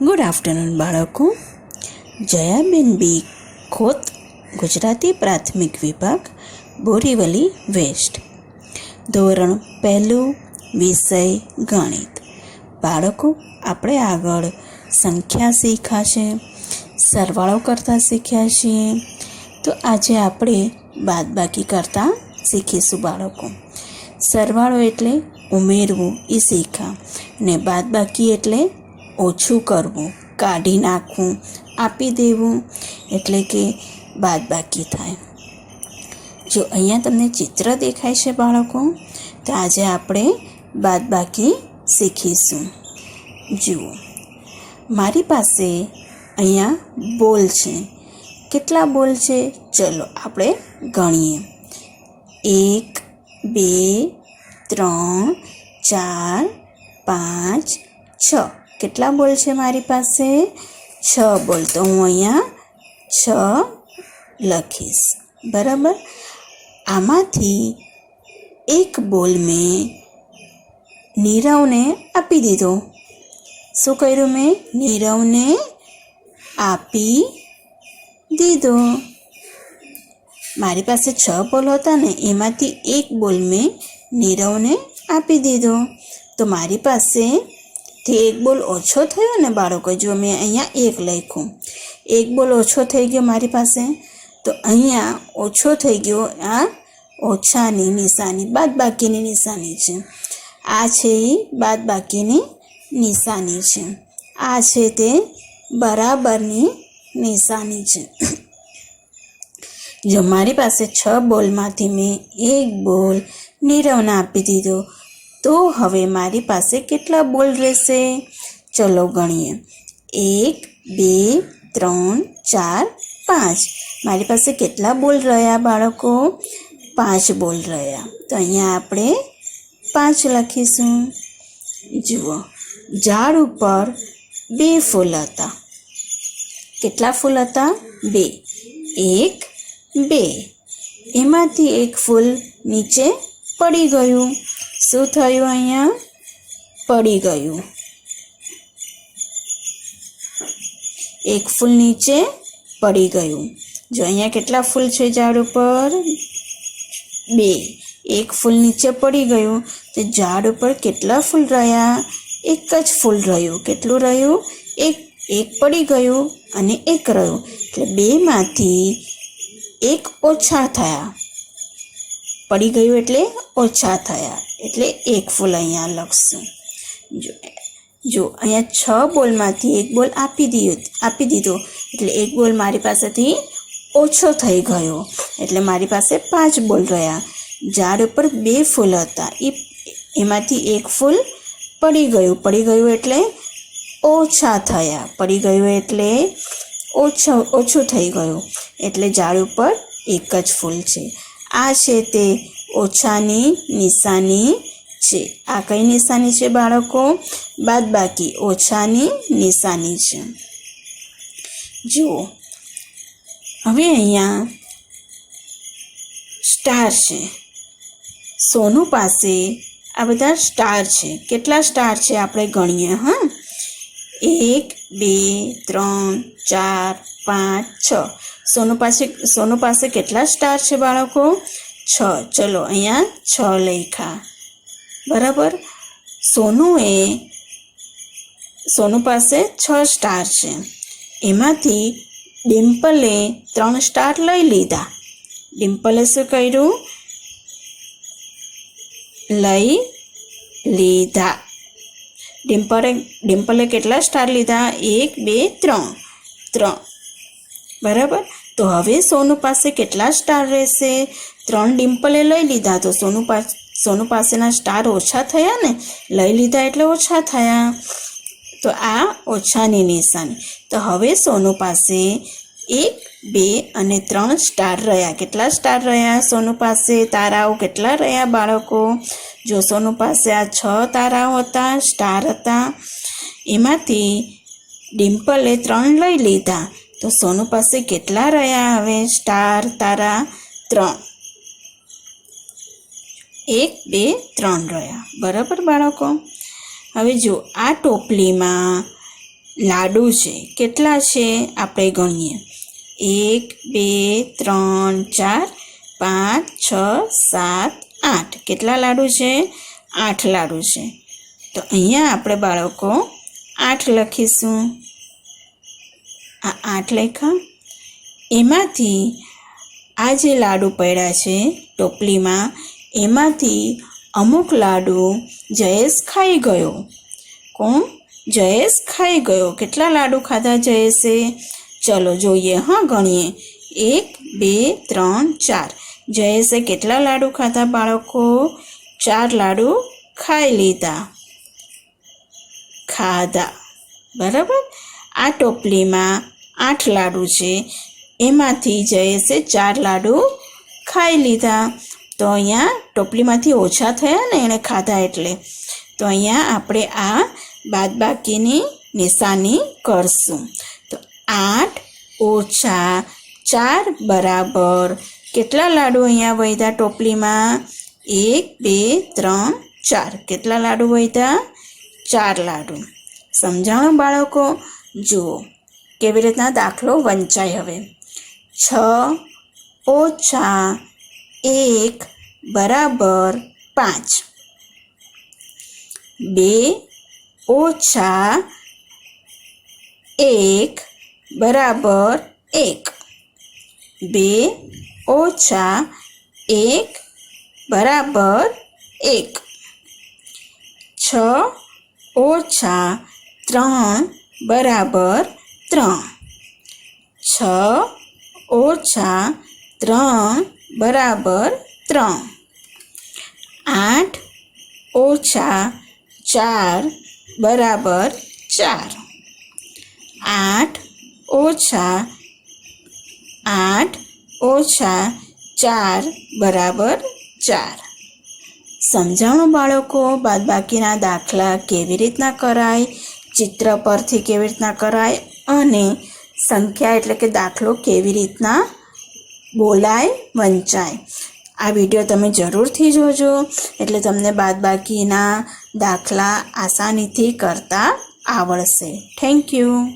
Good afternoon બાળકો. જયાબેન બી ખોત, ગુજરાતી પ્રાથમિક વિભાગ, બોરીવલી વેસ્ટ. ધોરણ પહેલું, વિષય ગણિત. બાળકો, આપણે આગળ સંખ્યા શીખ્યા છે સરવાળો કરતાં શીખ્યા છીએ. તો આજે આપણે બાદબાકી કરતા શીખીશું બાળકો. સરવાળો એટલે ઉમેરવું એ શીખ્યા ને બાદબાકી એટલે ઓછું કરવું, કાઢી નાખવું, આપી દેવું એટલે કે બાદબાકી થાય. જો અહીંયા તમને ચિત્ર દેખાય છે બાળકો, તો આજે આપણે બાદબાકી શીખીશું. જુઓ, મારી પાસે અહીંયા બોલ છે. કેટલા બોલ છે? ચલો આપણે ગણીએ. એક, બે, ત્રણ, ચાર, પાંચ, છ. કેટલા બોલ છે મારી પાસે? છ બોલ. તો હું અહીંયા છ લખીશ. બરાબર? આમાંથી એક બોલ મેં નીરવને આપી દીધો. શું કર્યું મેં? નીરવને આપી દીધો. મારી પાસે છ બોલ હતા ને, એમાંથી એક બોલ મેં નીરવને આપી દીધો. તો મારી પાસે થી એક બોલ ઓછો થયો ને બાળકો, જો મેં અહીંયા એક લખ્યું. એક બોલ ઓછો થઈ ગયો મારી પાસે, તો અહીંયા ઓછો થઈ ગયો આ ઓછાની નિશાની બાદ બાકીની નિશાની છે. આ છે એ બાદ બાકીની નિશાની છે. આ છે તે બરાબરની નિશાની છે. જો મારી પાસે છ બોલમાંથી મેં એક બોલ નીરવને આપી દીધો તો હવે મારી પાસે કેટલા બોલ રહેશે? ચલો ગણીએ. એક, બે, ત્રણ, ચાર, પાંચ. મારી પાસે કેટલા બોલ રહ્યા બાળકો? પાંચ બોલ રહ્યા. તો અહીંયા આપણે પાંચ લખીશું. જુઓ, ઝાડ ઉપર બે ફૂલ હતા. કેટલા ફૂલ હતા? બે. એક, બે. એમાંથી એક ફૂલ નીચે પડી ગયું. શું થયું અહીંયા? પડી ગયું. એક ફૂલ નીચે પડી ગયું. જો અહીંયા કેટલા ફૂલ છે ઝાડ ઉપર? બે. એક ફૂલ નીચે પડી ગયું. તો ઝાડ ઉપર કેટલા ફૂલ રહ્યા? એક જ ફૂલ રહ્યું. કેટલું રહ્યું? એક. એક પડી ગયું અને એક રહ્યું. એટલે બેમાંથી એક ઓછા થયા. પડી ગયું એટલે ઓછા થયા. એટલે એક ફૂલ અહીંયા લખશું. જો જો, અહીંયા છ બોલમાંથી એક બોલ આપી દીધો આપી દીધો. એટલે એક બોલ મારી પાસેથી ઓછો થઈ ગયો. એટલે મારી પાસે પાંચ બોલ રહ્યા. ઝાડ ઉપર બે ફૂલ હતા. એ એમાંથી એક ફૂલ પડી ગયું. પડી ગયું એટલે ઓછા થયા. પડી ગયું એટલે ઓછો, ઓછું થઈ ગયું. એટલે ઝાડ ઉપર એક જ ફૂલ છે. આ છે તે ઓછાની નિશાની છે. આ કઈ નિશાની છે બાળકો? બાદ બાકી ઓછાની નિશાની છે. જુઓ, હવે અહીંયા સ્ટાર છે. સોનું પાસે આ બધા સ્ટાર છે. કેટલા સ્ટાર છે આપણે ગણીએ, હા? એક, બે, ત્રણ, ચાર પાંચ, છ. સોનું પાસે સોનું પાસે કેટલા સ્ટાર છે બાળકો? છ. ચલો, અહીંયા છ લખ્યા બરાબર? સોનું એ, સોનું પાસે છ સ્ટાર છે. એમાંથી ડિમ્પલે ત્રણ સ્ટાર લઈ લીધા. ડિમ્પલે શું કર્યું? લઈ લીધા. ડિમ્પલે ડિમ્પલે કેટલા સ્ટાર લીધા? એક, બે, ત્રણ. ત્રણ. બરાબર? તો હવે સોનું પાસે કેટલા સ્ટાર રહેશે? ત્રણ ડિમ્પલે લઈ લીધા. તો સોનું પાસે સોનું પાસેના સ્ટાર ઓછા થયા ને? લઈ લીધા એટલે ઓછા થયા. તો આ ઓછાની નિશાની. તો હવે સોનું પાસે એક, બે અને ત્રણ સ્ટાર રહ્યા. કેટલા સ્ટાર રહ્યા સોનું પાસે? તારાઓ કેટલા રહ્યા બાળકો? જો સોનું પાસે આ છ તારાઓ હતા સ્ટાર હતા, એમાંથી ડિમ્પલે ત્રણ લઈ લીધા. તો સોનું પાસે કેટલા રહ્યા હવે? સ્ટાર, તારા ત્રણ. એક, બે, ત્રણ રહ્યા. બરાબર બાળકો? હવે જો આ ટોપલીમાં લાડુ છે, કેટલા છે આપણે ગણીએ? એક, બે, ત્રણ, ચાર, પાંચ, છ, સાત, આઠ. કેટલા લાડુ છે? આઠ લાડુ છે. તો અહીંયા આપણે બાળકો આઠ લખીશું. આ આઠ લખ્યા એમાંથી આ જે લાડુ પડ્યા છે ટોપલીમાં, એમાંથી અમુક લાડુ જયેશ ખાઈ ગયો. કોણ? જયેશ ખાઈ ગયો. કેટલા લાડુ ખાધા જયેશે? ચલો જોઈએ, હા, ગણીએ. એક, બે, ત્રણ, ચાર. જયેશે કેટલા લાડુ ખાધા બાળકો? ચાર લાડુ ખાઈ લીધા. ખાધા. બરાબર? આ ટોપલીમાં આઠ લાડુ છે. એમાંથી જયેશે ચાર લાડુ ખાઈ લીધા. તો અહીંયા ટોપલીમાંથી ઓછા થયા ને એણે ખાધા એટલે. તો અહીંયા આપણે આ બાદબાકીની નિશાની કરશું. તો આઠ ઓછા ચાર બરાબર કેટલા લાડુ અહીંયા વધ્યા ટોપલીમાં? એક, બે, ત્રણ, ચાર. કેટલા લાડુ વધ્યા ચાર લાડુ. સમજાણો બાળકો? જુઓ. કેવી રીતના દાખલો વંચાય હવે? છ ઓછા એક, બરાબર પાંચ. બે ઓછા એક, બરાબર એક. બે ઓછા એક, બરાબર એક. છ ઓછા ત્રણ, બરાબર ત્રણ છ ઓછા ત્રણ બરાબર ત્રણ આઠ ઓછા ચાર બરાબર ચાર આઠ ઓછા આઠ ઓછા ચાર બરાબર ચાર સમજાણું બાળકો બાદબાકીના દાખલા કેવી રીતના કરાય ચિત્ર પરથી કેવી રીતના કરાય અને સંખ્યા એટલે કે દાખલો કેવી રીતના બોલાય, વંચાય. આ વીડિયો તમે જરૂરથી જોજો, એટલે તમને બાદબાકીના દાખલા આસાનીથી કરતા આવડશે. Thank you